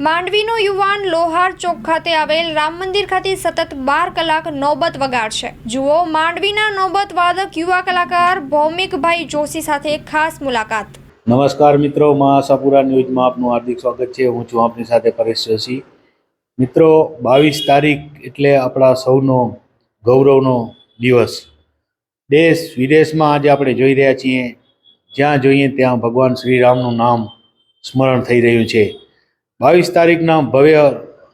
માંડવીનો યુવાન લોહાર ચોક ખાતે આવેલ રામ મંદિર ખાતે સતત બાર કલાક નોબત વગાડશે જુઓ, માંડવીના નોબત વાદક યુવા કલાકાર ભૌમિકભાઈ જોશી સાથે ખાસ મુલાકાત. નમસ્કાર મિત્રો મા ન્યૂઝમાં આપનું હાર્દિક સ્વાગત છે. હું છું આપની સાથે પરેશ જોશી. મિત્રો, બાવીસ તારીખ એટલે આપણા સૌનો ગૌરવનો દિવસ. દેશ વિદેશમાં આજે આપણે જોઈ રહ્યા છીએ. જ્યાં જોઈએ ત્યાં ભગવાન શ્રી રામનું નામ સ્મરણ થઈ રહ્યું છે. બાવીસ તારીખના ભવ્ય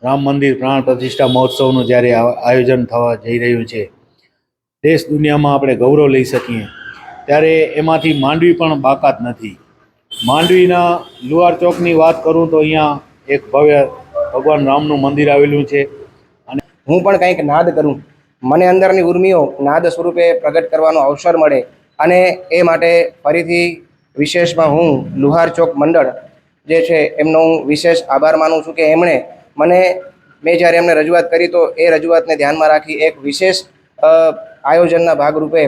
રામ મંદિર પ્રાણ પ્રતિષ્ઠા મહોત્સવનું જ્યારે આયોજન થવા જઈ રહ્યું છે, દેશ દુનિયામાં આપણે ગૌરવ લઈ શકીએ. ત્યારે એમાંથી માંડવી પણ બાકાત નથી. માંડવીના લુહાર ચોકની વાત કરું તો અહીંયા એક ભવ્ય ભગવાન રામનું મંદિર આવેલું છે. અને હું પણ કંઈક નાદ કરું. મને અંદરની ઉર્મિઓ નાદ સ્વરૂપે પ્રગટ કરવાનો અવસર મળે અને એ માટે ફરીથી વિશેષમાં હું લુહાર ચોક મંડળ જે છે, એમનો હું વિશેષ આભાર માનું છું કે એમણે મને, મેં જ્યારે એમને રજૂઆત કરી તો એ રજૂઆતને ધ્યાનમાં રાખી એક વિશેષ આયોજનના ભાગરૂપે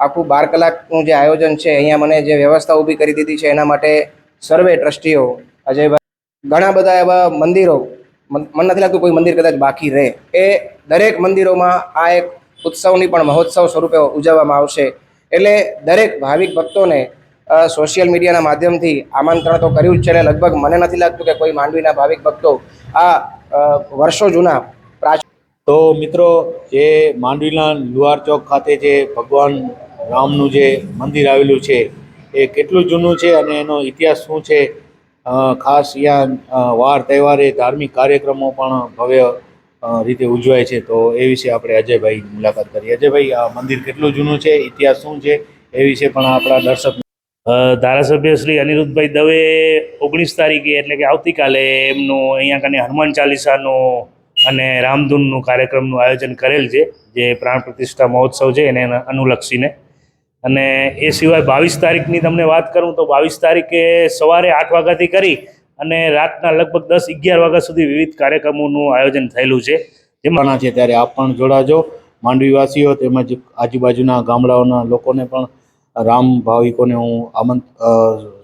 આખું બાર કલાકનું જે આયોજન છે, અહીંયા મને જે વ્યવસ્થા ઊભી કરી દીધી છે, એના માટે સર્વે ટ્રસ્ટીઓ, અજયભાઈ, ઘણા બધા એવા મંદિરો મન નથી લાગતું કોઈ મંદિર કદાચ બાકી રહે. એ દરેક મંદિરોમાં આ એક ઉત્સવની પણ મહોત્સવ સ્વરૂપે ઉજવવામાં આવશે. એટલે દરેક ભાવિક ભક્તોને સોશિયલ મીડિયાના માધ્યમથી આમંત્રણ તો કર્યું જ છે અને લગભગ મને નથી લાગતું કે કોઈ માંડવીના ભાવિક ભક્તો આ વર્ષો જૂના પ્રાચીન તો મિત્રો, જે માંડવીના લુહાર ચોક ખાતે જે ભગવાન રામનું જે મંદિર આવેલું છે, એ કેટલું જૂનું છે અને એનો ઇતિહાસ શું છે? ખાસ અહીંયા વાર તહેવારે ધાર્મિક કાર્યક્રમો પણ ભવ્ય રીતે ઉજવાય છે. તો એ વિશે આપણે અજયભાઈ મુલાકાત કરીએ અજયભાઈ, આ મંદિર કેટલું જૂનું છે? ઇતિહાસ શું છે? એ વિશે પણ આપણા દર્શક ધારાસભ્ય શ્રી અનિરુદ્ધભાઈ દવે ઓગણીસ તારીખે એટલે કે આવતીકાલે એમનું અહીંયા કને હનુમાન ચાલીસાનો અને રામધૂનનું કાર્યક્રમનું આયોજન કરેલ છે, જે પ્રાણ પ્રતિષ્ઠા મહોત્સવ છે એને અનુલક્ષીને. અને એ સિવાય બાવીસ તારીખની તમને વાત કરું તો બાવીસ તારીખે સવારે આઠ વાગ્યાથી કરી અને રાતના લગભગ દસ અગિયાર વાગ્યા સુધી વિવિધ કાર્યક્રમોનું આયોજન થયેલું છે. જેમાં છે ત્યારે આપ પણ જોડાજો. માંડવીવાસીઓ તેમજ આજુબાજુના ગામડાઓના લોકોને પણ રામ ભાવિકોને હું આમંત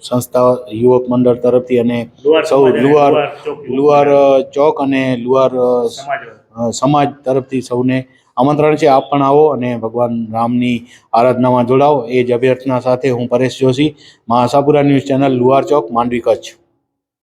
સંસ્થા યુવક મંડળ તરફથી અને સૌ લુહાર ચોક લુહાર ચોક અને લુહાર સમાજ તરફથી સૌને આમંત્રણ છે. આપ પણ આવો અને ભગવાન રામની આરાધનામાં જોડાઓ. એ જ અભ્યર્થના સાથે હું પરેશ જોશી. મહાસાપુરા news channel Luhar Chowk Mandvi Kutch.